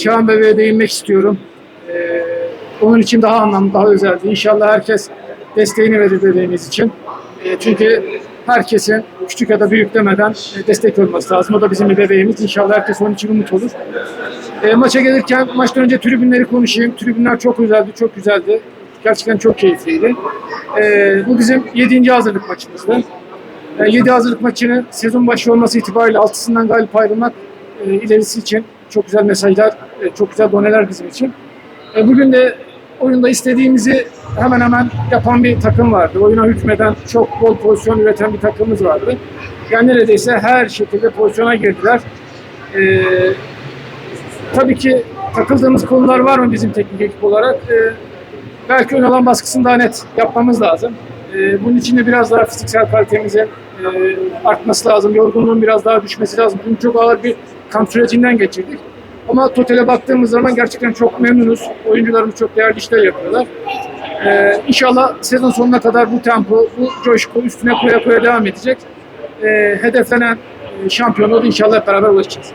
Çağan Bebe'ye değinmek istiyorum. Ee, onun için daha anlamlı, daha özeldi. İnşallah herkes desteğini verir bebeğimiz için. Ee, çünkü herkesin küçük ya da büyük demeden e, destek olması lazım. O da bizim bir bebeğimiz. İnşallah herkes onun için umut olur. E, maça gelirken maçtan önce tribünleri konuşayım. Tribünler çok güzeldi, çok güzeldi. Gerçekten çok keyifliydi. Bu bizim 7. hazırlık maçımızdı. E, 7 hazırlık maçını sezon başı olması itibariyle altısından galip ayrılmak e, ilerisi için çok güzel mesajlar, e, çok güzel doneler bizim için. E, bugün de oyunda istediğimizi hemen hemen yapan bir takım vardı. Oyuna hükmeden, çok bol pozisyon üreten bir takımımız vardı. Yani neredeyse her şekilde pozisyona girdiler. E, tabii ki takıldığımız konular var mı bizim teknik ekip olarak? Ee, belki ön alan baskısını daha net yapmamız lazım. Ee, bunun için de biraz daha fiziksel kalitemizin e, artması lazım. Yorgunluğun biraz daha düşmesi lazım. Bugün çok ağır bir kamp sürecinden geçirdik. Ama totale baktığımız zaman gerçekten çok memnunuz. Oyuncularımız çok değerli işler yapıyorlar. Ee, inşallah sezon sonuna kadar bu tempo, bu coşku üstüne koya koya devam edecek. Ee, hedeflenen e, şampiyonluğa da inşallah beraber ulaşacağız.